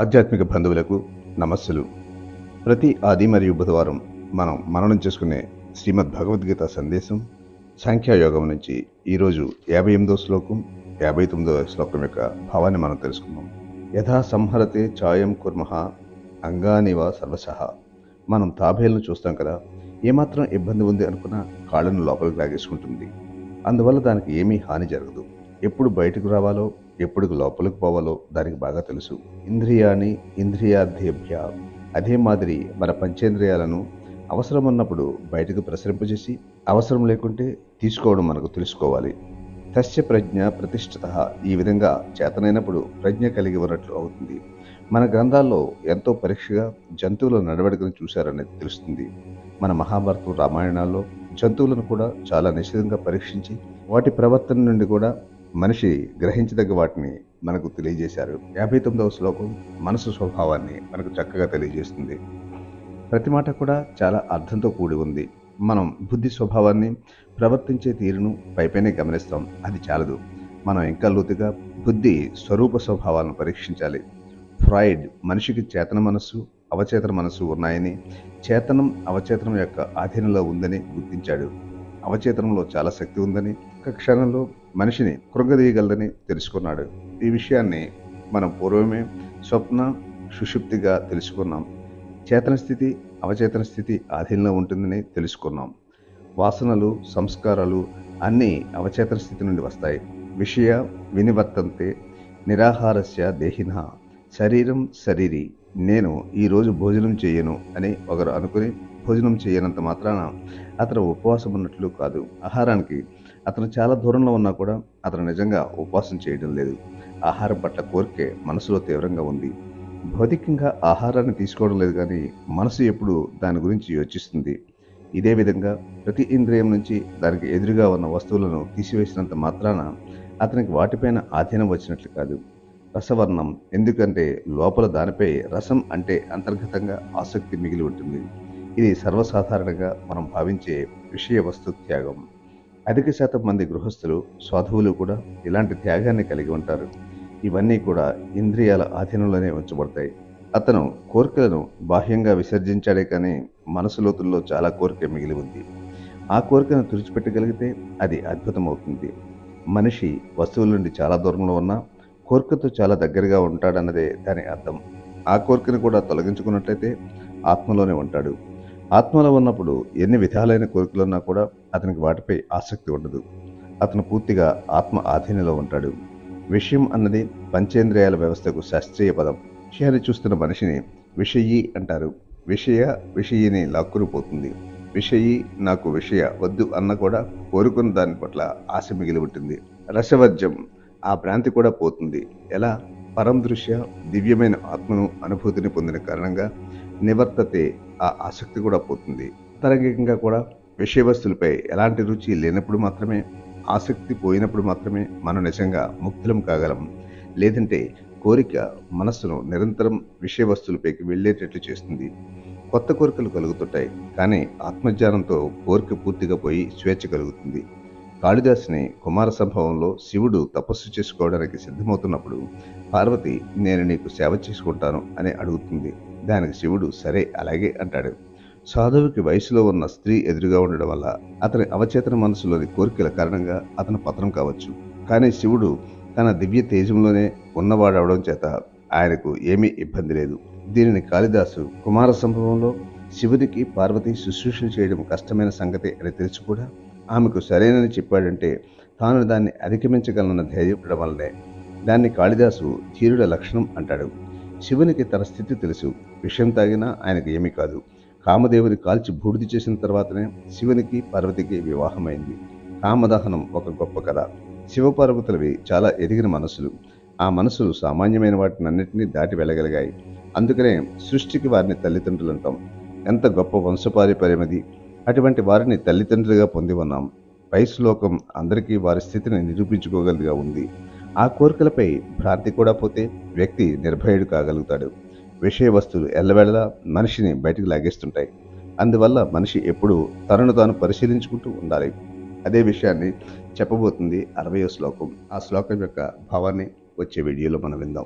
ఆధ్యాత్మిక బంధువులకు నమస్సులు. ప్రతి ఆది మరియు బుధవారం మనం మననం చేసుకునే శ్రీమద్ భగవద్గీత సందేశం సాంఖ్యాయోగం నుంచి ఈరోజు యాభై ఎనిమిదో శ్లోకం యాభై తొమ్మిదో శ్లోకం యొక్క భావాన్ని మనం తెలుసుకుందాం. యథా సంహరతే ఛాయం కుర్మః అంగానివ సర్వశః. మనం తాబేలను చూస్తాం కదా ఏమాత్రం ఇబ్బంది ఉంది అనుకున్న కాళ్ళను లోపలికి లాగేసుకుంటుంది. అందువల్ల దానికి ఏమీ హాని జరగదు. ఎప్పుడు బయటకు రావాలో ఎప్పుడు లోపలికి పోవాలో దానికి బాగా తెలుసు. ఇంద్రియాని ఇంద్రియార్థేభ్య అదే మాదిరి మన పంచేంద్రియాలను అవసరం ఉన్నప్పుడు బయటకు ప్రసరింపజేసి అవసరం లేకుంటే తీసుకోవడం మనకు తెలుసుకోవాలి. తస్య ప్రజ్ఞ ప్రతిష్ఠిత. ఈ విధంగా చేతనైనప్పుడు ప్రజ్ఞ కలిగి ఉన్నట్లు అవుతుంది. మన గ్రంథాల్లో ఎంతో పరీక్షగా జంతువుల నడవడికను చూశారనేది తెలుస్తుంది. మన మహాభారతం రామాయణాల్లో జంతువులను కూడా చాలా నిశ్చితంగా పరీక్షించి వాటి ప్రవర్తన నుండి కూడా మనిషి గ్రహించదగ్గ వాటిని మనకు తెలియజేశారు. యాభై తొమ్మిదవ శ్లోకం మనసు స్వభావాన్ని మనకు చక్కగా తెలియజేస్తుంది. ప్రతి మాట కూడా చాలా అర్థంతో కూడి ఉంది. మనం బుద్ధి స్వభావాన్ని ప్రవర్తించే తీరును పైపైనే గమనిస్తాం. అది చాలదు. మనం ఇంకా లోతుగా బుద్ధి స్వరూప స్వభావాలను పరీక్షించాలి. ఫ్రాయిడ్ మనిషికి చేతన మనస్సు అవచేతన మనస్సు ఉన్నాయని చేతనం అవచేతనం యొక్క ఆధీనంలో ఉందని గుర్తించాడు. అవచేతనంలో చాలా శక్తి ఉందని ఒక క్షణంలో మనిషిని కృంగదీయగలదని తెలుసుకున్నాడు. ఈ విషయాన్ని మనం పూర్వమే స్వప్న సుషుప్తిగా తెలుసుకున్నాం. చేతన స్థితి అవచేతన స్థితి ఆధీనంలో ఉంటుందని తెలుసుకున్నాం. వాసనలు సంస్కారాలు అన్నీ అవచేతన స్థితి నుండి వస్తాయి. విషయ వినివర్తంతే నిరాహారస్య దేహిన శరీరం శరీరి. నేను ఈరోజు భోజనం చేయను అని ఒకరు అనుకుని భోజనం చేయనంత మాత్రాన అతను ఉపవాసం ఉన్నట్లు కాదు. ఆహారానికి అతను చాలా దూరంలో ఉన్నా కూడా అతను నిజంగా ఉపవాసం చేయడం లేదు. ఆహారం పట్ల కోరికే మనసులో తీవ్రంగా ఉంది. భౌతికంగా ఆహారాన్ని తీసుకోవడం లేదు కానీ మనసు ఎప్పుడు దాని గురించి యోచిస్తుంది. ఇదే విధంగా ప్రతి ఇంద్రియం నుంచి దానికి ఎదురుగా ఉన్న వస్తువులను తీసివేసినంత మాత్రాన అతనికి వాటిపైన ఆధీనం వచ్చినట్లు కాదు. రసవర్ణం. ఎందుకంటే లోపల దానిపై రసం అంటే అంతర్గతంగా ఆసక్తి మిగిలి ఉంటుంది. ఇది సర్వసాధారణంగా మనం భావించే విషయ వస్తు త్యాగం. అధిక శాతం మంది గృహస్థులు సాధువులు కూడా ఇలాంటి త్యాగాన్ని కలిగి ఉంటారు. ఇవన్నీ కూడా ఇంద్రియాల ఆధీనంలోనే ఉంచబడతాయి. అతను కోరికలను బాహ్యంగా విసర్జించాడే కానీ మనసు లోతుల్లో చాలా కోరిక మిగిలి ఉంది. ఆ కోరికను తుడిచిపెట్టగలిగితే అది అద్భుతమవుతుంది. మనిషి వస్తువుల నుండి చాలా దూరంలో ఉన్నా కోరికతో చాలా దగ్గరగా ఉంటాడన్నదే దాని అర్థం. ఆ కోరికను కూడా తొలగించుకున్నట్లయితే ఆత్మలోనే ఉంటాడు. ఆత్మలో ఉన్నప్పుడు ఎన్ని విధాలైన కోరికలున్నా కూడా అతనికి వాటిపై ఆసక్తి ఉండదు. అతను పూర్తిగా ఆత్మ ఆధీనంలో ఉంటాడు. విషయం అన్నది పంచేంద్రియాల వ్యవస్థకు శాస్త్రీయ పదం. విషయాన్ని చూస్తున్న మనిషిని విషయీ అంటారు. విషయ విషయిని లాక్కునిపోతుంది విషయి నాకు విషయ వద్దు అన్న కూడా కోరుకున్న దాని పట్ల ఆశ మిగిలి ఉంటుంది. రసవర్జం. ఆ భ్రాంతి కూడా పోతుంది. ఎలా? పరందృశ్య దివ్యమైన ఆత్మను అనుభూతిని పొందిన కారణంగా నివర్తతే ఆ ఆసక్తి కూడా పోతుంది. అంతరంగికంగా కూడా విషయ వస్తువులపై ఎలాంటి రుచి లేనప్పుడు మాత్రమే ఆసక్తి పోయినప్పుడు మాత్రమే మనం నిజంగా ముక్తులం కాగలం. లేదంటే కోరిక మనస్సును నిరంతరం విషయ వస్తువులపైకి వెళ్ళేటట్లు చేస్తుంది. కొత్త కోరికలు కలుగుతుంటాయి కానీ ఆత్మజ్ఞానంతో కోరిక పూర్తిగా పోయి స్వేచ్ఛ కలుగుతుంది. కాళిదాసుని కుమార సంభవంలో శివుడు తపస్సు చేసుకోవడానికి సిద్ధమవుతున్నప్పుడు పార్వతి నేను నీకు సేవ చేసుకుంటాను అని అడుగుతుంది. దానికి శివుడు సరే అలాగే అంటాడు. సాధువుకి వయసులో ఉన్న స్త్రీ ఎదురుగా ఉండడం వల్ల అతని అవచేతన మనసులోని కోరికల కారణంగా అతను పతనం కావచ్చు. కానీ శివుడు తన దివ్య తేజంలోనే ఉన్నవాడవడం చేత ఆయనకు ఏమీ ఇబ్బంది లేదు. దీనిని కాళిదాసు కుమార సంభవంలో శివుడికి పార్వతి శుశ్రూషలు చేయడం కష్టమైన సంగతి అని తెలుసు కూడా. ఆమెకు సరైనని చెప్పాడంటే తాను దాన్ని అధిగమించగలనన్న ధైర్యం ఉండడం వల్లనే. దాన్ని కాళిదాసు ధీరుడ లక్షణం అంటాడు. శివునికి తన స్థితి తెలుసు. విషయం తాగినా ఆయనకు ఏమీ కాదు. కామదేవుని కాల్చి బూడిది చేసిన తర్వాతనే శివునికి పార్వతికి వివాహమైంది. కామదహనం ఒక గొప్ప కథ. శివపార్వతులవి చాలా ఎదిగిన మనసులు. ఆ మనసులు సామాన్యమైన వాటినన్నింటినీ దాటి వెళ్ళగలిగాయి. అందుకనే సృష్టికి వారిని తల్లిదండ్రులు అంటాం ఎంత గొప్ప వంశపారిపర్యమది. అటువంటి వారిని తల్లిదండ్రులుగా పొంది ఉన్నాం. పై శ్లోకం అందరికీ వారి స్థితిని నిరూపించుకోగలిగా ఉంది. ఆ కోరికలపై భ్రాంతి కూడా పోతే వ్యక్తి నిర్భయుడు కాగలుగుతాడు. విషయ వస్తువులు ఎల్లవేళలా మనిషిని బయటకు లాగేస్తుంటాయి. అందువల్ల మనిషి ఎప్పుడూ తనను తాను పరిశీలించుకుంటూ ఉండాలి. అదే విషయాన్ని చెప్పబోతుంది అరవయో శ్లోకం. ఆ శ్లోకం యొక్క భావాన్ని వచ్చే వీడియోలో మనం విందాం.